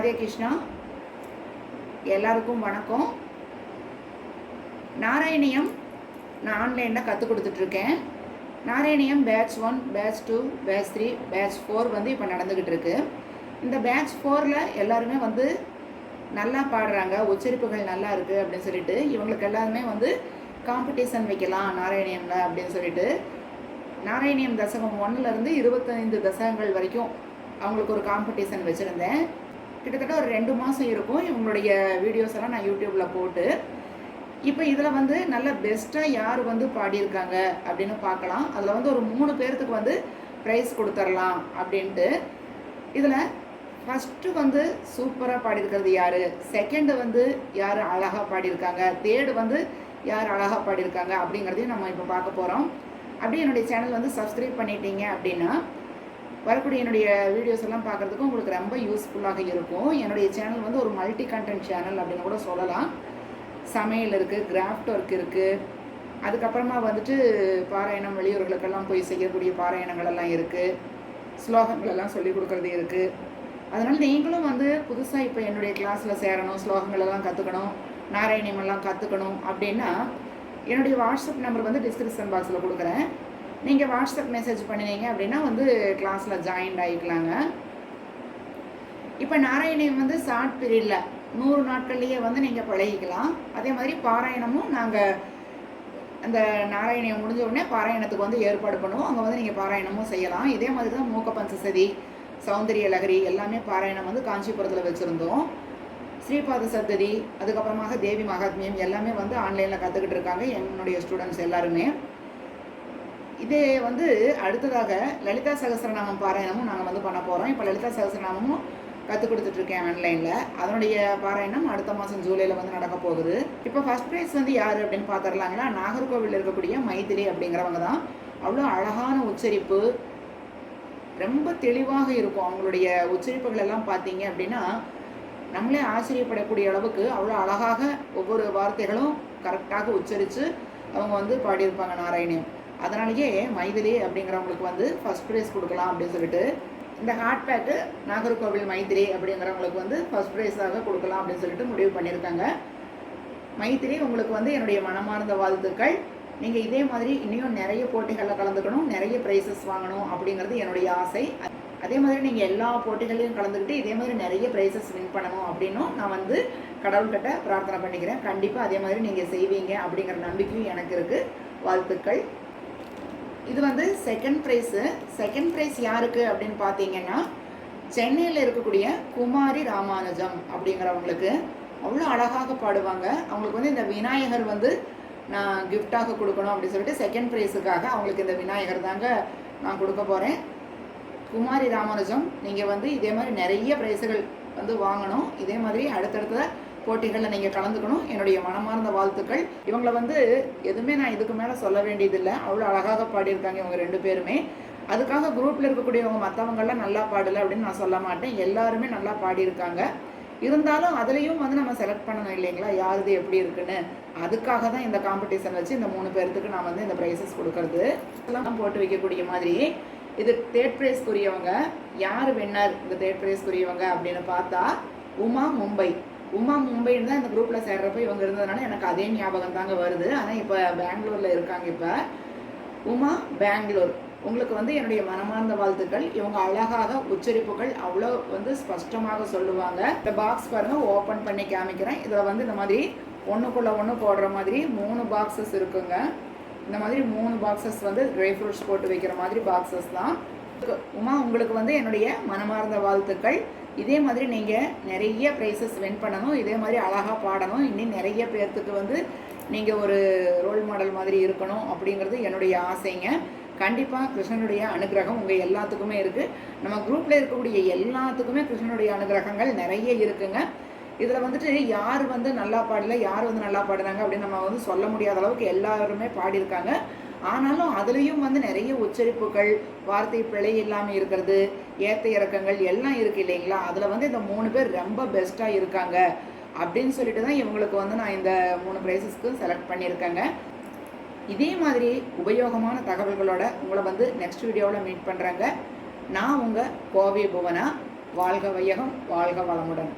ராதே கிருஷ்ணா எல்லாருக்கும் வணக்கம். நாராயணியம் நான் ஆன்லைனில் கற்றுக் கொடுத்துட்ருக்கேன். Narayaneeyam batch one batch two batch three batch four வந்து இப்போ நடந்துக்கிட்டு இருக்கு. இந்த பேட்ச் ஃபோரில் எல்லாருமே வந்து நல்லா பாடுறாங்க உச்சரிப்புகள் நல்லா இருக்குது அப்படின்னு சொல்லிட்டு இவங்களுக்கு எல்லாருமே வந்து காம்படிஷன் வைக்கலாம் நாராயணியமில் அப்படின்னு சொல்லிட்டு நாராயணியம் தசகம் ஒன்னுலேருந்து இருபத்தைந்து தசகங்கள் வரைக்கும் அவங்களுக்கு ஒரு காம்படிஷன் வச்சுருந்தேன். கிட்டத்தட்ட ஒரு ரெண்டு மாதம் இருக்கும். இவங்களுடைய வீடியோஸ் எல்லாம் நான் யூடியூப்பில் போட்டு. இப்போ இதில் வந்து நல்ல பெஸ்ட்டாக யார் வந்து பாடியிருக்காங்க அப்படின்னு பார்க்கலாம். அதில் வந்து ஒரு மூணு பேர்த்துக்கு வந்து ப்ரைஸ் கொடுத்துர்லாம் அப்படின்ட்டு. இதில் ஃபஸ்ட்டு வந்து சூப்பராக பாடியிருக்கிறது யார்? செகண்டு வந்து யார் அழகாக பாடியிருக்காங்க? தேர்டு வந்து யார் அழகாக பாடியிருக்காங்க அப்படிங்கிறதையும் நம்ம இப்போ பார்க்க போகிறோம் அப்படியே என்னுடைய சேனல் வந்து சப்ஸ்கிரைப் பண்ணிட்டீங்க அப்படின்னா வரக்கூடிய என்னுடைய வீடியோஸ் எல்லாம் பார்க்குறதுக்கு உங்களுக்கு ரொம்ப யூஸ்ஃபுல்லாக இருக்கும். என்னுடைய சேனல் வந்து ஒரு மல்டி கண்டென்ட் சேனல் அப்படின்னு கூட சொல்லலாம். சமையல் இருக்குது கிராஃப்ட் ஒர்க் இருக்குது அதுக்கப்புறமா வந்துட்டு பாராயணம் வெளியூர்களுக்கெல்லாம் போய் செய்யக்கூடிய பாராயணங்கள் எல்லாம் இருக்குது ஸ்லோகங்கள் எல்லாம் சொல்லி கொடுக்கறது இருக்குது அதனால் நீங்களும் வந்து புதுசாக இப்போ என்னுடைய கிளாஸில் சேரணும் ஸ்லோகங்கள் எல்லாம் கற்றுக்கணும் நாராயணியம் எல்லாம் கற்றுக்கணும் அப்படின்னா என்னுடைய வாட்ஸ்அப் நம்பர் வந்து டிஸ்கிரிப்ஷன் பாக்ஸில் கொடுக்குறேன். நீங்கள் வாட்ஸ்அப் மெசேஜ் பண்ணினீங்க அப்படின்னா வந்து கிளாஸில் ஜாயின் ஆகிக்கலாங்க இப்போ நாராயணியம் வந்து ஷார்ட் பீரியடில் நூறு நாட்கள்லேயே வந்து நீங்கள் பழகிக்கலாம். அதே மாதிரி பாராயணமும் நாங்கள் அந்த நாராயணியம் முடிஞ்ச உடனே பாராயணத்துக்கு வந்து ஏற்பாடு பண்ணுவோம். அங்கே வந்து நீங்கள் பாராயணமும் செய்யலாம். இதே மாதிரி தான் மூக்க பஞ்சசதி சௌந்தரிய லகரி எல்லாமே பாராயணம் வந்து காஞ்சிபுரத்தில் வச்சுருந்தோம். ஸ்ரீபாத சத்ததி அதுக்கப்புறமாக தேவி மகாத்மியம் எல்லாமே வந்து ஆன்லைனில் கற்றுக்கிட்டு இருக்காங்க. என்னுடைய ஸ்டூடெண்ட்ஸ் எல்லாருமே. இதே வந்து அடுத்ததாக லலிதா சகஸ்ரநாமம் பாராயணமும் நாங்கள் வந்து பண்ண போகிறோம் இப்போ லலிதா சகஸ்ரநாமமும் கற்றுக் கொடுத்துட்ருக்கேன் ஆன்லைனில் அதனுடைய பாராயணம் அடுத்த மாதம் ஜூலையில் வந்து நடக்க போகுது. இப்போ ஃபஸ்ட் ப்ரைஸ் வந்து யார் அப்படின்னு பார்த்துடலாங்கன்னா நாகர்கோவிலில் இருக்கக்கூடிய மைத்திரி அப்படிங்கிறவங்க தான். அவ்வளோ அழகான உச்சரிப்பு. ரொம்ப தெளிவாக இருக்கும். அவங்களுடைய உச்சரிப்புகள் எல்லாம் பார்த்தீங்க அப்படின்னா நம்மளே ஆச்சரியப்படக்கூடிய அளவுக்கு அவ்வளோ அழகாக ஒவ்வொரு வார்த்தைகளும் கரெக்டாக உச்சரித்து அவங்க வந்து பாடியிருப்பாங்க நாராயணியம் அதனாலேயே மைதிலி அப்படிங்கிறவங்களுக்கு வந்து ஃபஸ்ட் ப்ரைஸ் கொடுக்கலாம் அப்படின்னு சொல்லிட்டு இந்த ஹார்ட் பேக்கு நாகர்கோவில் மைத்திரி அப்படிங்கிறவங்களுக்கு வந்து ஃபஸ்ட் ப்ரைஸாக கொடுக்கலாம் அப்படின்னு சொல்லிட்டு முடிவு பண்ணியிருக்காங்க. மைத்திரி உங்களுக்கு வந்து என்னுடைய மனமார்ந்த வாழ்த்துக்கள். நீங்கள் இதே மாதிரி இன்னும் நிறைய போட்டிகளில் கலந்துக்கணும் நிறைய ப்ரைஸஸ் வாங்கணும் அப்படிங்கிறது என்னுடைய ஆசை. அதே மாதிரி நீங்கள் எல்லா போட்டிகளையும் கலந்துக்கிட்டு இதே மாதிரி நிறைய ப்ரைஸஸ் வின் பண்ணணும் அப்படின்னும் நான் வந்து கடவுள்கிட்ட பிரார்த்தனை பண்ணிக்கிறேன். கண்டிப்பாக அதே மாதிரி நீங்கள் செய்வீங்க அப்படிங்கிற நம்பிக்கையும் எனக்கு இருக்குது வாழ்த்துக்கள். இது வந்து செகண்ட் ப்ரைஸு செகண்ட் ப்ரைஸ் யாருக்கு அப்படின்னு பார்த்தீங்கன்னா சென்னையில் இருக்கக்கூடிய குமாரி ராமானுஜம் அப்படிங்கிறவங்களுக்கு அவ்வளோ அழகாக பாடுவாங்க. அவங்களுக்கு வந்து இந்த விநாயகர் வந்து நான் கிஃப்டாக கொடுக்கணும் அப்படின்னு சொல்லிட்டு செகண்ட் ப்ரைஸுக்காக அவங்களுக்கு இந்த விநாயகர் தாங்க நான் கொடுக்க போகிறேன் குமாரி ராமானுஜம் நீங்கள் வந்து இதே மாதிரி நிறைய ப்ரைஸுகள் வந்து வாங்கணும். இதே மாதிரி அடுத்தடுத்த போட்டிகளில் நீங்கள் கலந்துக்கணும். என்னுடைய மனமார்ந்த வாழ்த்துக்கள். இவங்களை வந்து எதுவுமே நான் இதுக்கு மேலே சொல்ல வேண்டியதில்லை. அவ்வளோ அழகாக பாடியிருக்காங்க இவங்க ரெண்டு பேருமே. அதுக்காக குரூப்பில் இருக்கக்கூடியவங்க மற்றவங்கள்லாம் நல்லா பாடலை அப்படின்னு நான் சொல்ல மாட்டேன். எல்லாருமே நல்லா பாடியிருக்காங்க. இருந்தாலும் அதுலேயும் வந்து நம்ம செலக்ட் பண்ணணும் இல்லைங்களா? யாருது எப்படி இருக்குன்னு? அதுக்காக தான் இந்த காம்படிஷன் வச்சு இந்த மூணு பேர்த்துக்கு நான் வந்து இந்த ப்ரைஸஸ் கொடுக்கறது. எல்லாம் போட்டு வைக்கக்கூடிய மாதிரி இது தேர்ட் ப்ரைஸ்க்குரியவங்க யார் வின்னர் இந்த தேர்ட் ப்ரைஸ்க்குரியவங்க அப்படின்னு பார்த்தா உமா மும்பை. உமா மும்பைன்னு தான் இந்த குரூப்பில் சேர்றப்ப இவங்க இருந்ததுனால எனக்கு அதே ஞாபகம் தாங்க வருது. ஆனால் இப்போ பெங்களூரில் இருக்காங்க இப்போ. உமா பெங்களூர். உங்களுக்கு வந்து என்னுடைய மனமார்ந்த வாழ்த்துக்கள். இவங்க அழகாக உச்சரிப்புகள் அவ்வளோ வந்து ஸ்பஷ்டமாக சொல்லுவாங்க. இந்த பாக்ஸ் பாருங்கள் ஓப்பன் பண்ணி காமிக்கிறேன். இதில் வந்து இந்த மாதிரி ஒன்றுக்குள்ளே ஒன்று போடுற மாதிரி மூணு பாக்ஸஸ் இருக்குங்க. இந்த மாதிரி மூணு பாக்ஸஸ் வந்து ட்ரை ஃப்ரூட்ஸ் போட்டு வைக்கிற மாதிரி பாக்ஸஸ் தான். உமா உங்களுக்கு வந்து என்னுடைய மனமார்ந்த வாழ்த்துக்கள். இதே மாதிரி நீங்கள் நிறைய ப்ரைஸஸ் வின் பண்ணணும். இதே மாதிரி அழகாக பாடணும். இன்னும் நிறைய பேர்த்துக்கு வந்து நீங்கள் ஒரு ரோல் மாடல் மாதிரி இருக்கணும் அப்படிங்கிறது என்னுடைய ஆசைங்க. கண்டிப்பாக கிருஷ்ணனுடைய அனுகிரகம் உங்கள் எல்லாத்துக்குமே இருக்குது நம்ம குரூப்பில் இருக்கக்கூடிய எல்லாத்துக்குமே கிருஷ்ணனுடைய அனுகிரகங்கள் நிறைய இருக்குங்க. இதில் வந்துட்டு யார் வந்து நல்லா பாடல யார் வந்து நல்லா பாடுறாங்க அப்படின்னு நம்ம வந்து சொல்ல முடியாத அளவுக்கு எல்லாருமே பாடியிருக்காங்க. ஆனாலும் அதுலேயும் வந்து நிறைய உச்சரிப்புகள் வார்த்தை பிழை இல்லாமல் இருக்கிறது ஏத்த இறக்கங்கள் எல்லாம் இருக்குது இல்லைங்களா? அதில் வந்து இந்த மூணு பேர் ரொம்ப பெஸ்ட்டாக இருக்காங்க. அப்படின்னு சொல்லிட்டு தான் இவங்களுக்கு வந்து நான் இந்த மூணு ப்ரைஸஸ்க்கு செலக்ட் பண்ணியிருக்கேங்க. இதே மாதிரி உபயோகமான தகவல்களோட உங்களை வந்து நெக்ஸ்ட் வீடியோவில் மீட் பண்ணுறேங்க நான் உங்கள் கோவை புவனா. வாழ்க வையகம் வாழ்க வளமுடன்.